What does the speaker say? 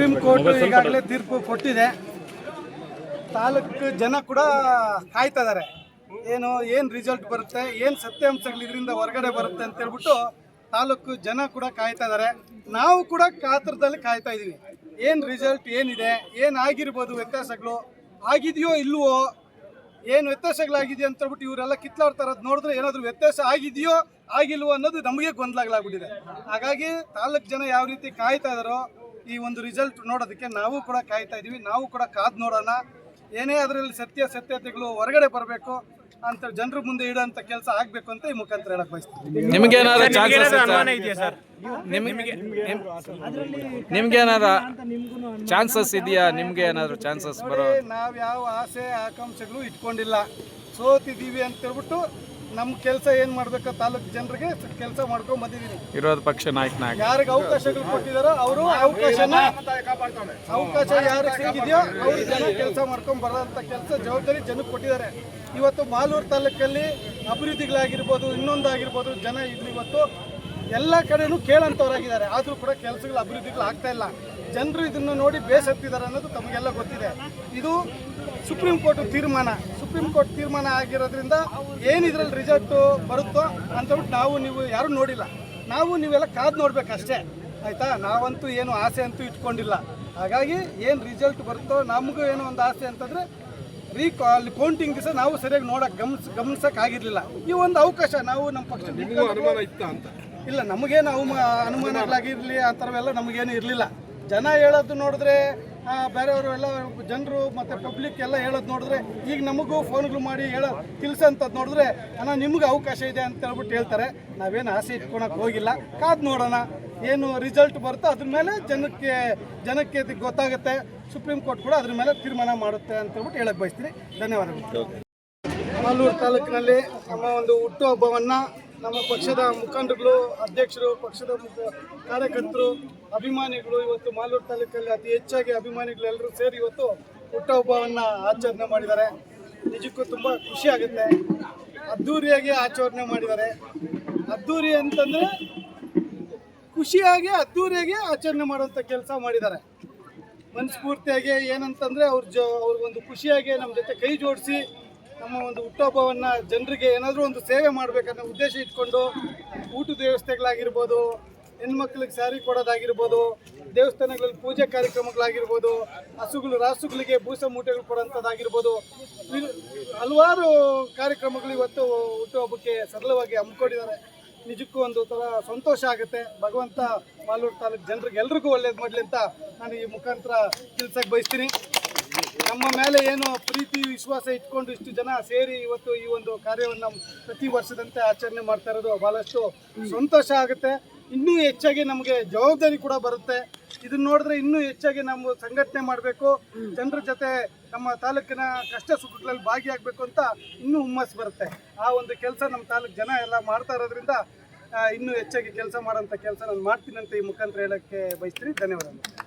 Supreme court ಈಗಾಗಲೇ ತೀರ್ಪು ಕೊಟ್ಟಿದೆ. ತಾಲೂಕು ಜನ ಕೂಡ ಕಾಯ್ತಾ ಇದ್ದಾರೆ ಏನು ಏನು ರಿಸಲ್ಟ್ ಬರುತ್ತೆ ಏನು ಸತ್ಯಾಂಶಗಳು ಇದರಿಂದ ಹೊರಗಡೆ ಬರುತ್ತೆ ಅಂತ ಹೇಳ್ಬಿಟ್ಟು ತಾಲೂಕು ಜನ ಕೂಡ ಕಾಯ್ತಾ ಇದ್ದಾರೆ ನಾವು ಕೂಡ ಕಾತರದಲ್ಲಿ ಕಾಯ್ತಾ ಇದ್ದೀವಿ ಏನು ರಿಸಲ್ಟ್ ಏನಿದೆ ಏನು ಆಗಿರ್ಬೋದು ವ್ಯತ್ಯಾಸಗಳು ಆಗಿದೆಯೋ ಇಲ್ವೋ ಏನು ವ್ಯತ್ಯಾಸಗಳಾಗಿದೆ ಅಂತ ಹೇಳ್ಬಿಟ್ಟು ಇವರೆಲ್ಲ ಕಿತ್ಲಾಡ್ತಾ ಇರೋದು ನೋಡಿದ್ರೆ ಏನಾದರೂ ವ್ಯತ್ಯಾಸ ಆಗಿದೆಯೋ ಆಗಿಲ್ವೋ ಅನ್ನೋದು ನಮಗೆ ಗೊಂದಲಾಗ್ಲಾಗ್ಬಿಟ್ಟಿದೆ ಹಾಗಾಗಿ ತಾಲೂಕು ಜನ ಯಾವ ರೀತಿ ಕಾಯ್ತಾ ಇದಾರೋ ಈ ಒಂದು ರಿಸಲ್ಟ್ ನೋಡೋದಕ್ಕೆ ನಾವು ಕೂಡ ಕಾಯ್ತಾ ಇದೀವಿ. ನಾವು ಕೂಡ ಕಾದ್ ನೋಡೋಣ. ಏನೇ ಅದರಲ್ಲಿ ಸತ್ಯ ಸತ್ಯತೆಗಳು ಹೊರಗಡೆ ಬರಬೇಕು ಅಂತ ಜನರ ಮುಂದೆ ಇಡೋಂಥ ಕೆಲಸ ಆಗಬೇಕು ಅಂತ ಈ ಮುಖಾಂತರ ಹೇಳಕ್ ಬಯಸ್ತೀವಿ ನಿಮ್ಗೆ ಏನಾದ್ರು ಚಾನ್ಸಸ್ ಅನುಮಾನ ಇದೆಯಾ ಸರ್? ನಿಮ್ಗೆ ನಿಮ್ಗೆ ಏನಾದ್ರು ಚಾನ್ಸಸ್ ಇದೆಯಾ? ನಿಮ್ಗೆ ಏನಾದ್ರು ಚಾನ್ಸಸ್ ಬರೋ ನಾವು ಯಾವ ಆಸೆ ಆಕಾಂಕ್ಷೆಗಳು ಇಟ್ಕೊಂಡಿಲ್ಲ. ಸೋತಿದ್ದೀವಿ ಅಂತ ಹೇಳ್ಬಿಟ್ಟು ನಮ್ಮ ಕೆಲಸ ಏನು ಮಾಡಬೇಕು ತಾಲೂಕ್ ಜನರಿಗೆ ಕೆಲಸ ಮಾಡ್ಕೊಂಡ್ ಬಂದಿದ್ದೀನಿ ವಿರೋಧ ಪಕ್ಷ ನಾಯಕ ಯಾರಿಗೆ ಅವಕಾಶಗಳು ಕೊಟ್ಟಿದಾರೋ ಅವರು ಅವಕಾಶನ ಅವಕಾಶ ಯಾರು ಸಿಗಿದೆಯೋ ಅವ್ರು ಜನ ಕೆಲಸ ಮಾಡ್ಕೊಂಡ್ ಬರೋಂಥ ಕೆಲಸ ಜವಾಬ್ದಾರಿ ಜನಕ್ಕೆ ಕೊಟ್ಟಿದ್ದಾರೆ. ಇವತ್ತು ಮಾಲೂರು ತಾಲೂಕಲ್ಲಿ ಅಭಿವೃದ್ಧಿಗಳಾಗಿರ್ಬೋದು ಇನ್ನೊಂದಾಗಿರ್ಬೋದು ಜನ ಇಲ್ಲಿ ಇವತ್ತು ಎಲ್ಲ ಕಡೆನೂ ಕೇಳಂತವ್ರಾಗಿದ್ದಾರೆ. ಆದರೂ ಕೂಡ ಕೆಲಸಗಳು ಅಭಿವೃದ್ಧಿಗಳು ಆಗ್ತಾ ಇಲ್ಲ. ಜನರು ಇದನ್ನು ನೋಡಿ ಬೇಸತ್ತಿದ್ದಾರೆ ಅನ್ನೋದು ತಮಗೆಲ್ಲ ಗೊತ್ತಿದೆ. ಇದು ಸುಪ್ರೀಂ ಕೋರ್ಟ್ ತೀರ್ಮಾನ. ಸುಪ್ರೀಂ ಕೋರ್ಟ್ ತೀರ್ಮಾನ ಆಗಿರೋದ್ರಿಂದ ಏನು ಇದರಲ್ಲಿ ರಿಸಲ್ಟು ಬರುತ್ತೋ ಅಂತೇಳ್ಬಿಟ್ಟು ನಾವು ನೀವು ಯಾರೂ ನೋಡಿಲ್ಲ. ನಾವು ನೀವೆಲ್ಲ ಕಾದು ನೋಡ್ಬೇಕಷ್ಟೇ. ಆಯಿತಾ? ನಾವಂತೂ ಏನು ಆಸೆ ಅಂತೂ ಇಟ್ಕೊಂಡಿಲ್ಲ. ಹಾಗಾಗಿ ಏನು ರಿಸಲ್ಟ್ ಬರುತ್ತೋ ನಮಗೂ ಏನೋ ಒಂದು ಆಸೆ ಅಂತಂದರೆ ರೀ ಅಲ್ಲಿ ಕೌಂಟಿಂಗ್ ದಿವಸ ನಾವು ಸರಿಯಾಗಿ ನೋಡಕ್ಕೆ ಗಮನಿಸ್ ಗಮನಿಸಕ್ಕೆ ಆಗಿರಲಿಲ್ಲ ಈ ಒಂದು ಅವಕಾಶ ನಾವು ನಮ್ಮ ಪಕ್ಷ ಇಲ್ಲ ನಮಗೇನು ಅವಮ ಅನುಮಾನಗಳಾಗಿರಲಿ ಆ ಥರವೆಲ್ಲ ನಮಗೇನು ಇರಲಿಲ್ಲ. ಜನ ಹೇಳೋದು ನೋಡಿದ್ರೆ ಬೇರೆಯವರು ಎಲ್ಲ ಜನರು ಮತ್ತು ಪಬ್ಲಿಕ್ ಎಲ್ಲ ಹೇಳೋದು ನೋಡಿದ್ರೆ ಈಗ ನಮಗೂ ಫೋನ್ಗಳು ಮಾಡಿ ಹೇಳೋ ತಿಳಿಸೋಂಥದ್ದು ನೋಡಿದ್ರೆ ಅಣ್ಣ ನಿಮ್ಗೆ ಅವಕಾಶ ಇದೆ ಅಂತ ಹೇಳ್ಬಿಟ್ಟು ಹೇಳ್ತಾರೆ. ನಾವೇನು ಆಸೆ ಇಟ್ಕೊಳಕ್ಕೆ ಹೋಗಿಲ್ಲ. ಕಾದು ನೋಡೋಣ ಏನು ರಿಸಲ್ಟ್ ಬರುತ್ತೋ ಅದ್ರ ಮೇಲೆ ಜನಕ್ಕೆ ಜನಕ್ಕೆ ಗೊತ್ತಾಗುತ್ತೆ. ಸುಪ್ರೀಂ ಕೋರ್ಟ್ ಕೂಡ ಅದ್ರ ಮೇಲೆ ತೀರ್ಮಾನ ಮಾಡುತ್ತೆ ಅಂತ ಹೇಳ್ಬಿಟ್ಟು ಹೇಳಕ್ಕೆ ಬಯಸ್ತೀನಿ. ಧನ್ಯವಾದಗಳು. ಮಾಲೂರು ತಾಲೂಕಿನಲ್ಲಿ ನಮ್ಮ ಒಂದು ಹುಟ್ಟುಹಬ್ಬವನ್ನು ನಮ್ಮ ಪಕ್ಷದ ಮುಖಂಡರುಗಳು, ಅಧ್ಯಕ್ಷರು, ಪಕ್ಷದ ಕಾರ್ಯಕರ್ತರು, ಅಭಿಮಾನಿಗಳು, ಇವತ್ತು ಮಾಲೂರು ತಾಲೂಕಲ್ಲಿ ಅತಿ ಹೆಚ್ಚಾಗಿ ಅಭಿಮಾನಿಗಳು ಎಲ್ಲರೂ ಸೇರಿ ಇವತ್ತು ಹುಟ್ಟಹಬ್ಬವನ್ನು ಆಚರಣೆ ಮಾಡಿದ್ದಾರೆ. ನಿಜಕ್ಕೂ ತುಂಬ ಖುಷಿ ಆಗುತ್ತೆ. ಅದ್ಧೂರಿಯಾಗಿ ಆಚರಣೆ ಮಾಡಿದ್ದಾರೆ. ಅದ್ಧೂರಿ ಅಂತಂದರೆ ಖುಷಿಯಾಗಿ ಅದ್ಧೂರಿಯಾಗಿ ಆಚರಣೆ ಮಾಡುವಂಥ ಕೆಲಸ ಮಾಡಿದ್ದಾರೆ. ಮನಸ್ಫೂರ್ತಿಯಾಗಿ ಏನಂತಂದರೆ ಅವ್ರ ಜ, ಅವ್ರಿಗೊಂದು ಖುಷಿಯಾಗಿ ನಮ್ಮ ಜೊತೆ ಕೈ ಜೋಡಿಸಿ ನಮ್ಮ ಒಂದು ಹುಟ್ಟುಹಬ್ಬವನ್ನು ಜನರಿಗೆ ಏನಾದರೂ ಒಂದು ಸೇವೆ ಮಾಡಬೇಕನ್ನೋ ಉದ್ದೇಶ ಇಟ್ಕೊಂಡು ಊಟದ ವ್ಯವಸ್ಥೆಗಳಾಗಿರ್ಬೋದು, ಹೆಣ್ಮಕ್ಳಿಗೆ ಸ್ಯಾರಿ ಕೊಡೋದಾಗಿರ್ಬೋದು, ದೇವಸ್ಥಾನಗಳಲ್ಲಿ ಪೂಜೆ ಕಾರ್ಯಕ್ರಮಗಳಾಗಿರ್ಬೋದು, ಹಸುಗಳು, ರಾಸುಗಳಿಗೆ ಬೂಸ ಮೂಟೆಗಳು ಕೊಡೋಂಥದ್ದಾಗಿರ್ಬೋದು ಹಲವಾರು ಕಾರ್ಯಕ್ರಮಗಳು ಇವತ್ತು ಹುಟ್ಟುಹಬ್ಬಕ್ಕೆ ಸರಳವಾಗಿ ಹಮ್ಮಿಕೊಂಡಿದ್ದಾರೆ. ನಿಜಕ್ಕೂ ಒಂದು ಥರ ಸಂತೋಷ ಆಗುತ್ತೆ. ಭಗವಂತ ಮಾಲೂರು ತಾಲೂಕು ಜನರಿಗೆ ಎಲ್ರಿಗೂ ಒಳ್ಳೇದು ಮಾಡಲಿ ಅಂತ ನಾನು ಈ ಮುಖಾಂತರ ತಿಳ್ಸಕ್ಕೆ ಬಯಸ್ತೀನಿ. ನಮ್ಮ ಮೇಲೆ ಏನು ಪ್ರೀತಿ, ವಿಶ್ವಾಸ ಇಟ್ಕೊಂಡು ಇಷ್ಟು ಜನ ಸೇರಿ ಇವತ್ತು ಈ ಒಂದು ಕಾರ್ಯವನ್ನು ಪ್ರತಿ ವರ್ಷದಂತೆ ಆಚರಣೆ ಮಾಡ್ತಾ ಇರೋದು ಬಹಳಷ್ಟು ಸಂತೋಷ ಆಗುತ್ತೆ. ಇನ್ನೂ ಹೆಚ್ಚಾಗಿ ನಮಗೆ ಜವಾಬ್ದಾರಿ ಕೂಡ ಬರುತ್ತೆ. ಇದನ್ನ ನೋಡಿದ್ರೆ ಇನ್ನೂ ಹೆಚ್ಚಾಗಿ ನಾವು ಸಂಘಟನೆ ಮಾಡಬೇಕು. ಜನರ ಜೊತೆ ನಮ್ಮ ತಾಲೂಕಿನ ಕಷ್ಟ ಸುಖಗಳಲ್ಲಿ ಭಾಗಿಯಾಗಬೇಕು ಅಂತ ಇನ್ನೂ ಹುಮ್ಮಸ್ಸು ಬರುತ್ತೆ. ಆ ಒಂದು ಕೆಲಸ ನಮ್ಮ ತಾಲೂಕು ಜನ ಎಲ್ಲ ಮಾಡ್ತಾ ಇರೋದ್ರಿಂದ ಇನ್ನೂ ಹೆಚ್ಚಾಗಿ ಕೆಲಸ ಮಾಡೋಂಥ ಕೆಲಸ ನಾನು ಮಾಡ್ತೀನಿ ಈ ಮುಖಾಂತರ ಹೇಳೋಕ್ಕೆ ಬಯಸ್ತೀನಿ. ಧನ್ಯವಾದಗಳು.